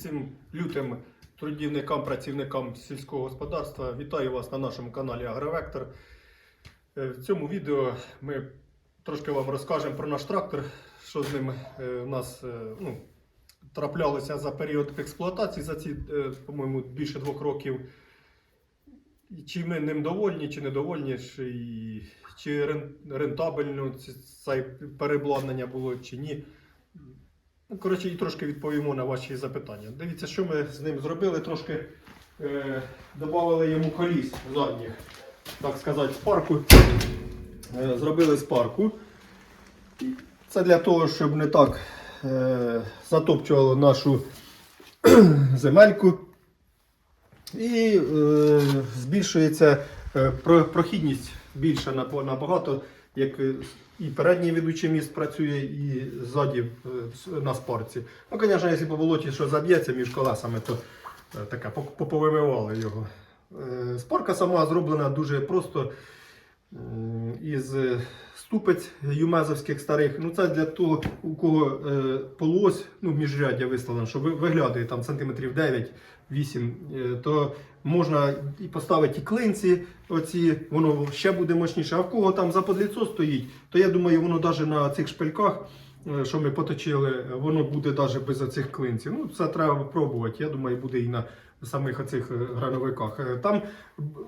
Всім лютим трудівникам, працівникам сільського господарства. Вітаю вас на нашому каналі Агровектор. Е, В цьому відео ми трошки вам розкажемо про наш трактор, що з ним е, у нас е, ну, траплялося за період експлуатації за ці, по-моєму, більше двох років. Чи ми ним довольні, чи недовольні, чи, чи рентабельно це переобладнання було, чи ні. Ну, коротше, і трошки відповімо на ваші запитання. Дивіться, що ми з ним зробили. Трошки е, додали йому коліс задніх, так сказати, з парку. Е, зробили з парку. Це для того, щоб не так е, затопчувало нашу земельку. І е, збільшується е, прохідність більше набагато, як е, і передній ведучий міст працює, і ззаді е, на спарці. Ну, звісно, якщо по болоті що заб'ється між колесами, то е, таке поповимивали його. Спорка сама зроблена дуже просто із ступець юмезовських старих. Ну це для того, у кого е, полуось, ну міжряддя виставлено, що виглядає там сантиметрів 9-8, е, то можна і поставити і клинці, оці, воно ще буде мощніше. А в кого там заподліцо стоїть, то я думаю, воно навіть на цих шпильках, е, що ми поточили, воно буде навіть без оцих клинців. Ну, це треба пробувати. Я думаю, буде і на самих оцих е, грановиках. Е, Там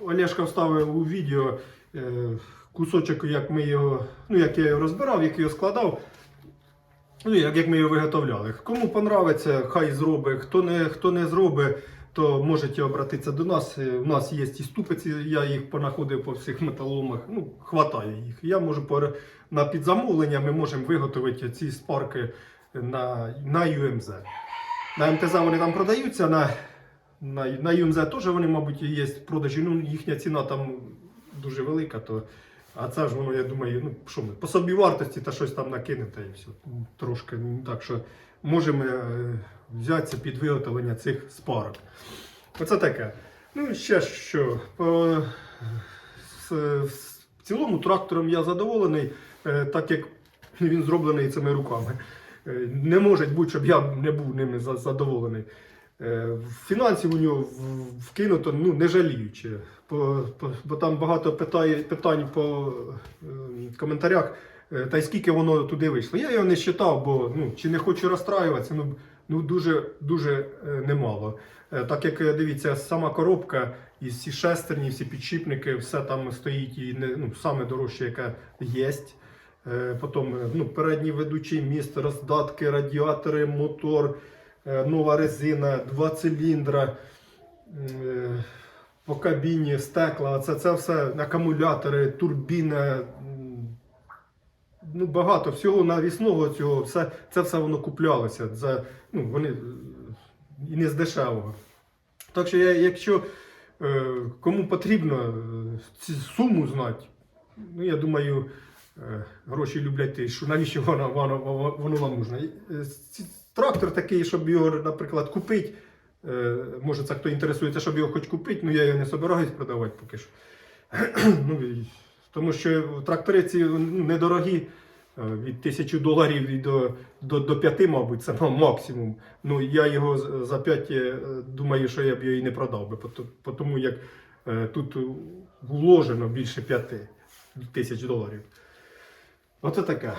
Олешка вставив у відео кусочок, як ми його, ну як я його розбирав, як його складав. Ну, як, як ми його виготовляли. Кому понравиться, хай зробить. Хто не, хто не зробить, то можете обратитися до нас. Е, У нас є і ступиці, я їх понаходив по всіх металоломах. Ну, хватає їх. Я можу пор- на підзамовлення ми можемо виготовити ці спарки на, на UMZ. На МТЗ вони там продаються, на, на, на UMZ теж вони, мабуть, є в продажі. Ну, їхня ціна там дуже велика, то. А це ж воно, я думаю, ну що ми по собі вартості та щось там накинете і все. Ну, Трошки. ну, Так що можемо е, взятися під виготовлення цих спарок. Оце таке. Ну, ще що. По, з- в цілому трактором я задоволений, е, так як він зроблений цими руками. Е, Не може бути, щоб я не був ними задоволений. Е, Фінансів у нього вкинуто ну, не жаліючи. По, бо там багато питає, питань по е, коментарях, та й скільки воно туди вийшло. Я його не вважав, бо ну, чи не хочу розстраюватися, ну, ну дуже, дуже е, немало. Е, Так як дивіться, сама коробка і всі шестерні, всі підшипники, все там стоїть і не, ну, саме дорожче, яке є. Потім ну, передній ведучий міст, роздатки, радіатори, мотор, нова резина, два циліндра. е, По кабіні, стекла, це, це все акумулятори, турбіна. Ну, багато всього навісного цього, все, це все воно куплялося. За, ну, вони е, і не з дешевого. Так що, я, якщо е, кому потрібно е, цю суму знати, ну, я думаю, е, гроші люблять ти, що навіщо воно, воно, воно вам нужно. Трактор такий, щоб його, наприклад, купити. Е, може, це хто інтересується, щоб його хоч купити, ну я його не собираюсь продавати поки що. ну, тому що трактори ці ну, недорогі. е, Від тисячі доларів до, до, до 5, мабуть, це максимум. Ну, я його за 5 е, думаю, що я б його і не продав би, тому як тут вложено більше 5 тисяч доларів. Оце таке.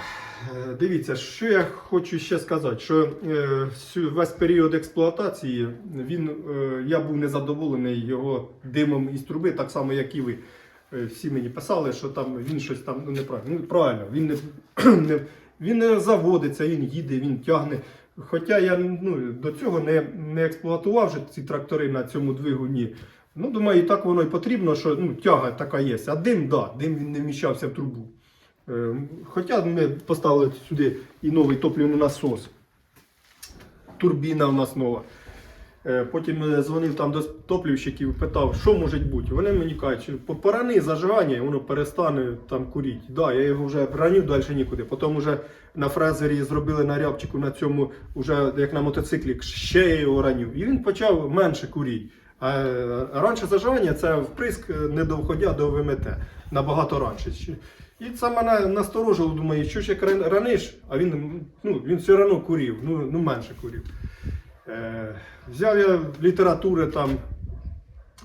Е, Дивіться, що я хочу ще сказати, що е, весь період експлуатації він, е, я був незадоволений його димом із труби, так само, як і ви. Всі мені писали, що там він щось там ну, неправильно. Ну, правильно, він не, не, він не заводиться, він їде, він тягне. Хоча я ну, до цього не, не експлуатував вже ці трактори на цьому двигуні. Ну, думаю, і так воно і потрібно, що ну, тяга така є. А дим, да, дим він не вміщався в трубу. Е, Хоча ми поставили сюди і новий топливний насос. Турбіна у нас нова. Е, Потім е, дзвонив там до топлівщиків, питав, що може бути. Вони мені кажуть, що порани зажигання, воно перестане там курити. Да, я його вже раню далі нікуди. Потім вже на фрезері зробили на рябчику на цьому, вже як на мотоциклі, ще я його раню. І він почав менше курити. А е, раніше зажигання це вприск не доходя до ВМТ. Набагато раніше. І це мене насторожило, думаю, що ж як раниш, а він, ну, він все одно курив, ну, ну менше курив. Е, взяв я літератури там.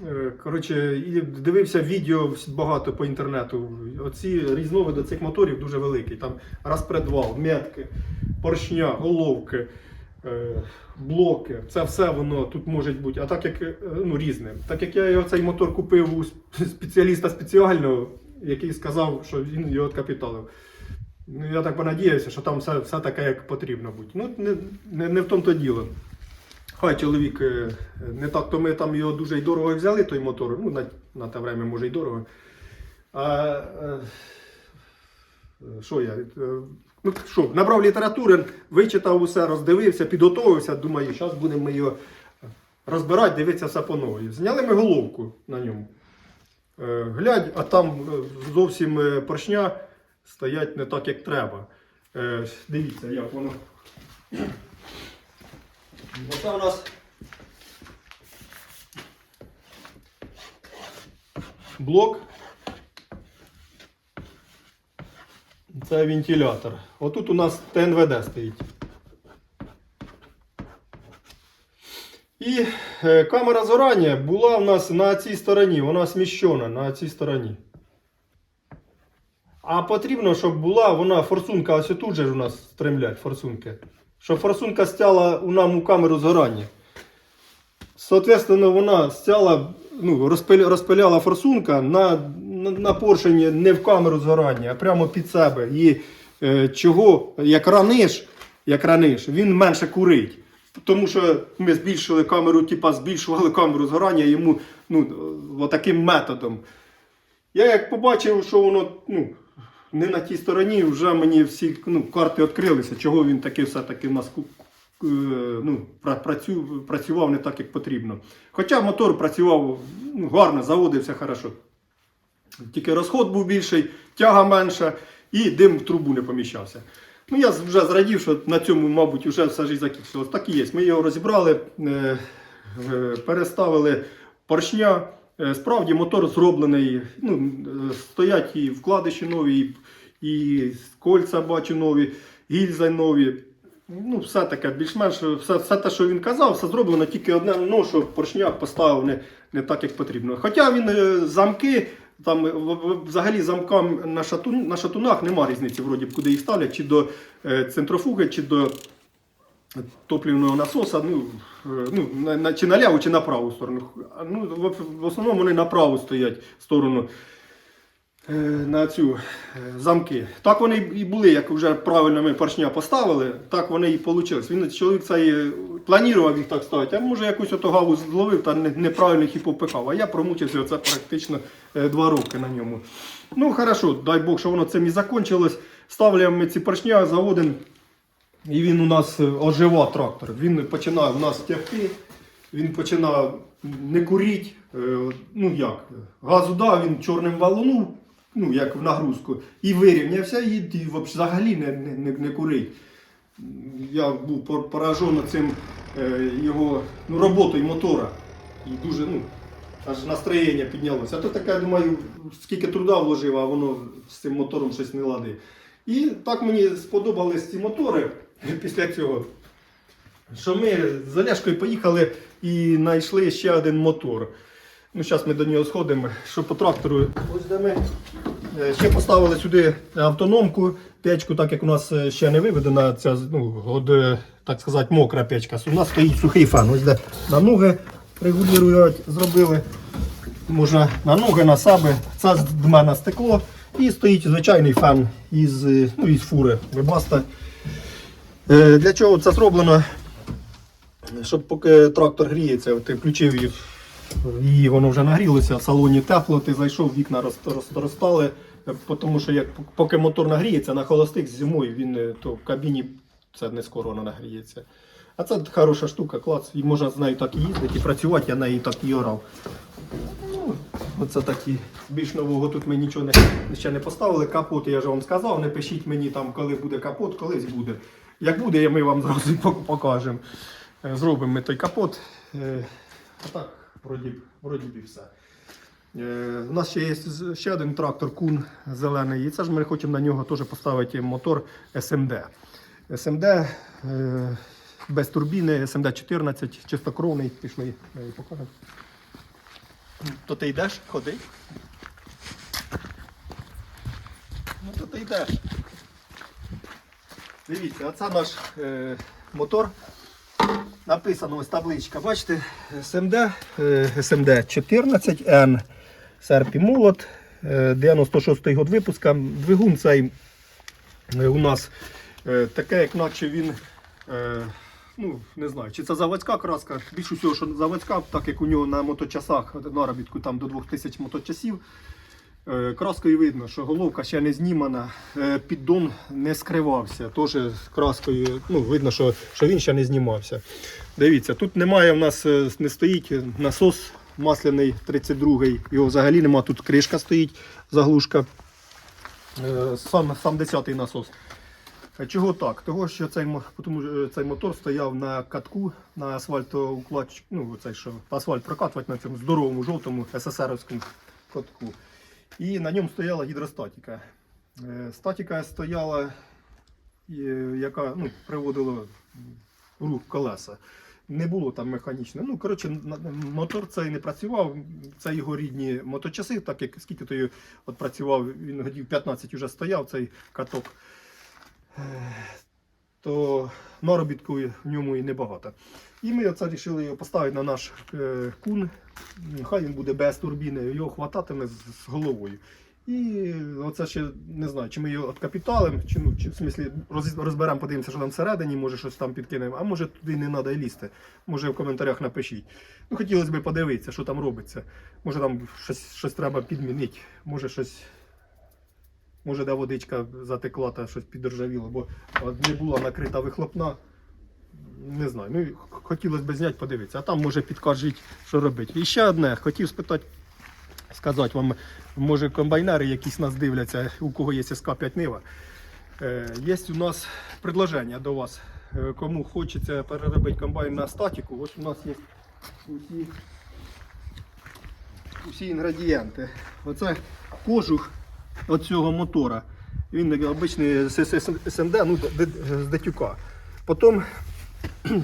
е, Коротше, і дивився відео багато по інтернету. Оці різновиди цих моторів дуже великий. Там розпредвал, метки, поршня, головки, е, блоки. Це все воно тут може бути. А так як е, ну, різне. Так як я цей мотор купив у спеціаліста спеціального, який сказав, що він його капіталив. Ну, я так понадіявся, що там все, все таке, як потрібно бути. Ну, не, не, не в тому то діло. Хай чоловік е, не так, то ми там його дуже й дорого взяли, той мотор. Ну, на, на те время може й дорого. А, е, що я? е, Ну, що, набрав літератури, вичитав усе, роздивився, підготовився. Думаю, зараз будемо його розбирати, дивитися все по новій. Зняли ми головку на ньому. Е, Глядь, а там е, зовсім е, поршня стоять не так, як треба. Дивіться, як воно. Оце у нас блок. Це вентилятор. Отут у нас ТНВД стоїть. І камера згорання була у нас на цій стороні, вона сміщена на цій стороні. А потрібно, щоб була вона форсунка, ось тут же у нас стремлять форсунки. Щоб форсунка стяла у нам у камеру згорання. Соответственно, вона стяла, ну, розпиляла форсунка на, на, на поршені не в камеру згорання, а прямо під себе. І е, чого, як раниш, як раниш, він менше курить. Тому що ми збільшили камеру, типа збільшували камеру згорання йому ну, отаким методом. Я як побачив, що воно ну, не на тій стороні, вже мені всі ну, карти відкрилися, чого він таки все-таки в нас е, ну, працював не так, як потрібно. Хоча мотор працював ну, гарно, заводився хорошо. Тільки розход був більший, тяга менша і дим в трубу не поміщався. Ну, я вже зрадів, що на цьому, мабуть, вже все ж закінчилось. Так і є. Ми його розібрали, е, е, переставили поршня. Е, Справді мотор зроблений. Ну, стоять і вкладиші нові, і, і кольця бачу нові, гільзи нові. Ну, все таке, більш-менш все, все те, що він казав, все зроблено тільки одне, ну, що поршня поставив не, не так, як потрібно. Хоча він замки, там е, взагалі замкам на, шатун, на шатунах нема різниці, вроді куди їх ставлять, чи до е, центрофуги, чи до топливного насоса, ну, е, ну, на, чи на ляву, чи на праву сторону. Ну, в, основному вони на праву стоять сторону на цю е, замки. Так вони і були, як вже правильно ми поршня поставили, так вони і вийшли. Він чоловік цей е, планував їх так ставити, а може якусь ото гаву зловив та не- неправильно їх і попихав. А я промучився оце практично е, два роки на ньому. Ну, хорошо, дай Бог, що воно цим і закінчилось. Ставляємо ми ці поршня, заводимо. І він у нас е, оживав трактор. Він починав у нас тягти, він починав не курити. Е, Ну як, газу дав, він чорним валунув, ну як в нагрузку, і вирівнявся, і, і взагалі не, не, не, курить. Я був поражений цим е, його ну, роботою мотора. І дуже, ну, аж настроєння піднялося. А то таке, думаю, скільки труда вложив, а воно з цим мотором щось не ладить. І так мені сподобались ці мотори після цього. Що ми з Олешкою поїхали і знайшли ще один мотор. Ну, зараз ми до нього сходимо, що по трактору. Ось де ми е, ще поставили сюди автономку, печку, так як у нас е, ще не виведена ця ну, от, е, так сказати, мокра печка. У нас стоїть сухий фан. Ось де на ноги регулювати зробили. Можна на ноги, на саби. Це з дма на стекло. І стоїть звичайний фен із, ну, із фури. Вебаста. Для чого це зроблено? Щоб поки трактор гріється, ти включив її, її воно вже нагрілося, в салоні тепло, ти зайшов, вікна роз, роз, розстали. Е, Тому що як, поки мотор нагріється, на холостих зимою він е, то в кабіні це не скоро воно нагріється. А це хороша штука, клац. І можна з нею так і їздити і працювати, я нею так і орав. Ну, Оце такі. Більш нового тут ми нічого не, ще не поставили. Капот, я ж вам сказав, не пишіть мені там, коли буде капот, колись буде. Як буде, ми вам зразу покажемо. Е, Зробимо ми той капот. А так, вроді, б- вроді б і все. Е, У нас ще є ще один трактор Кун зелений. І це ж ми хочемо на нього теж поставити мотор SMD. SMD, е, без турбіни, СМД-14, чистокровний, пішли, я її покажу. То ти йдеш, ходи. Ну то ти йдеш. Дивіться, оце наш е, мотор. Написано ось табличка. Бачите, СМД, е, СМД 14N, Серпі Молот, е, 96-й год випуска. Двигун цей е, у нас е, таке, як наче він. Е, ну, не знаю, чи це заводська краска. Більше всього, що заводська, так як у нього на моточасах наробітку там до 2000 моточасів. Е, Краскою видно, що головка ще не знімана, е, піддон не скривався. Теж краскою ну, видно, що, що він ще не знімався. Дивіться, тут немає в нас е, не стоїть насос масляний 32-й, його взагалі немає, тут кришка стоїть, заглушка. Сам, сам 10-й насос. Чого так? Того, що цей, тому, цей мотор стояв на катку на асфальтоукладчик, ну цей що асфальт прокатувати на цьому здоровому жовтому СССРівському катку. І на ньому стояла гідростатика. Е, Статика стояла, е, яка ну, приводила рух колеса. Не було там механічне. Ну, коротше, мотор цей не працював. Це його рідні моточаси, так як скільки той от працював, він годів 15 вже стояв цей каток. Е, То наробітку в ньому і небагато. І ми оце вирішили його поставити на наш е, кун. Хай він буде без турбіни, його хвататиме з, головою. І оце ще не знаю, чи ми його откапіталимо, чи, ну, чи в смислі розберемо, подивимося, що там всередині, може щось там підкинемо, а може туди не треба лізти. Може в коментарях напишіть. Ну, хотілося б подивитися, що там робиться. Може там щось, щось треба підмінити, може щось. Може, де водичка затекла та щось підржавіло, бо не була накрита вихлопна. Не знаю. Ну, хотілося б зняти, подивитися. А там може підкажіть, що робити. І ще одне, хотів спитати, сказати вам, може комбайнери якісь нас дивляться, у кого є СК-5 Нива. Е, є у нас предложення до вас. Е, кому хочеться переробити комбайн на статику, ось у нас є усі, усі інгредієнти. Оце кожух оцього мотора. Він обичний з- СМД, ну, з датюка. Потім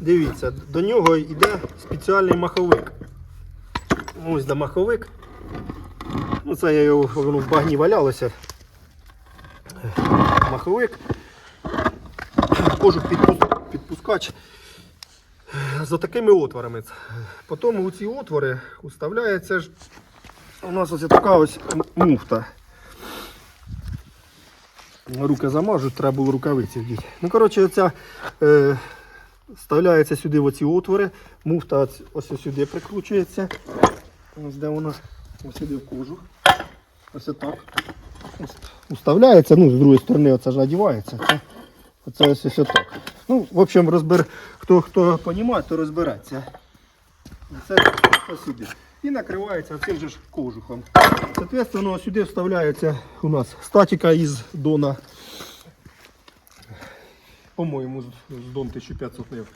Дивіться, до нього йде спеціальний маховик. Ось де маховик. Ну це я його воно в багні валялося. Маховик. Кожух підпускач за такими отворами. Потім у ці отвори вставляється ж у нас ось така ось муфта. Руки замажуть, треба було рукавиці вдіти. Ну, коротше, оця е, вставляється сюди в оці отвори, муфта ось, сюди прикручується. Ось де вона, ось сюди в кожух. Ось так. Ось Вставляється, ну, з другої сторони оце ж надівається. Це, оце ось, ось так. Ну, в общем, розбер, хто, хто розуміє, то розбереться. Це, це сюди. І накривається цим же кожухом. Соответственно, сюди вставляється у нас статика із Дона. По-моєму, з, Дон 1500 нив.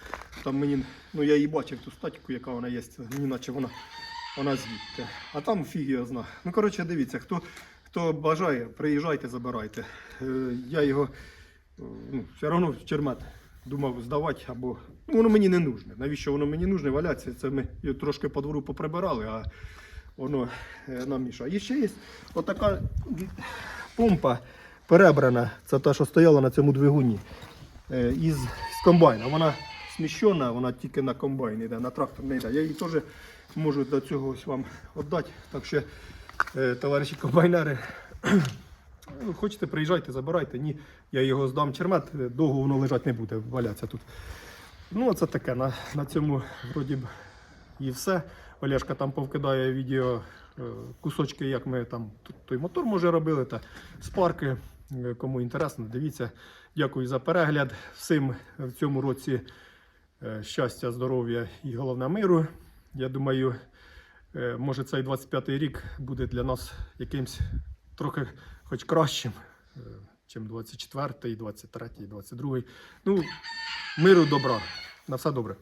Там мені, ну я її бачив ту статику, яка вона є, ні наче вона, вона звідти. А там фіг його зна. Ну, коротше, дивіться, хто, хто бажає, приїжджайте, забирайте. Е, я його е, ну, все одно в чермет думав здавати, або ну, воно мені не нужне. Навіщо воно мені нужне? Валяться. Це ми трошки по двору поприбирали, а воно е, нам мішає. І ще є отака помпа перебрана. Це та, що стояла на цьому двигуні. е, Із, з комбайна. Вона сміщена, вона тільки на комбайн йде, на трактор не йде. Я її теж можу до цього ось вам віддати. Так що, е, товариші комбайнери, Хочете, приїжджайте, забирайте. Ні, я його здам чермет, довго воно лежати не буде, валятися тут. Ну, це таке. На, на цьому вроді б і все. Олешка там повкидає відео е, кусочки, як ми там той мотор може робили, та спарки. Е, Кому інтересно, дивіться. Дякую за перегляд. Всім в цьому році е, щастя, здоров'я і головне миру. Я думаю, може цей 25-й рік буде для нас якимсь трохи хоч кращим, е, чим 24-й, 23-й, 22-й. Ну, миру, добра. На все добре.